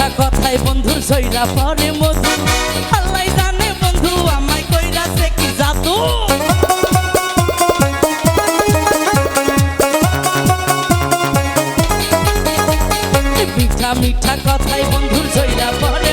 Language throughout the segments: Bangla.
কথা কথায় বন্ধুর সইরা পরে মধু। আল্লাহ জানে বন্ধু, আমায় কইরাছে কি জাদু? মিঠা মিঠা কথায় বন্ধুর সইরা পরে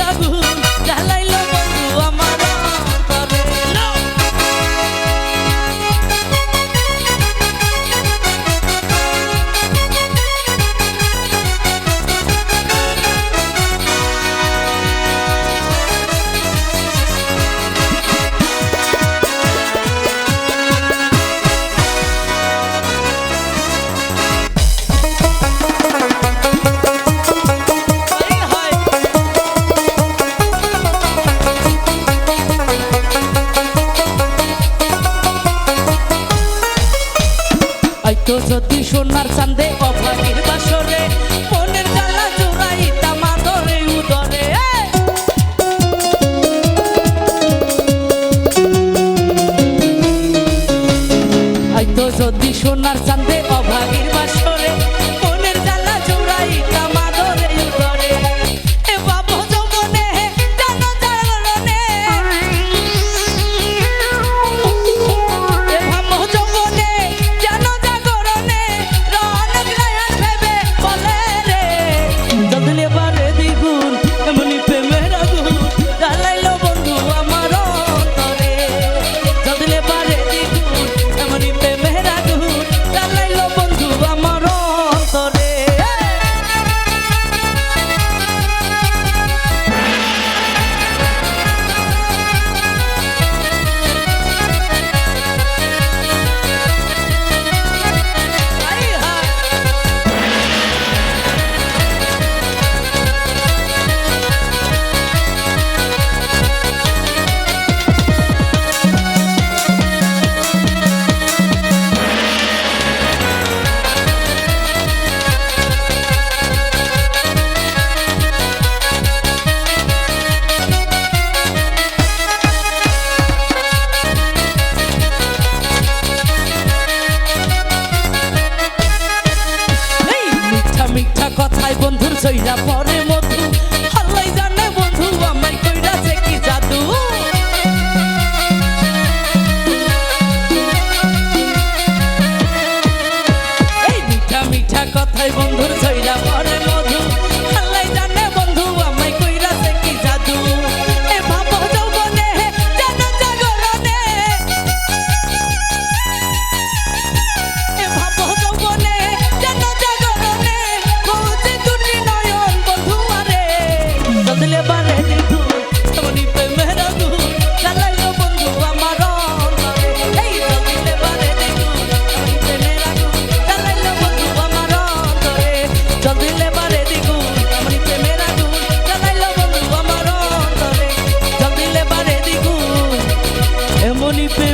সোনার চান্দে অভাগীর বাসরে মনের গালা জোড়াইতা মাদরে উদরে। আইতো যদি সোনার চান্দে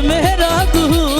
मेरा तू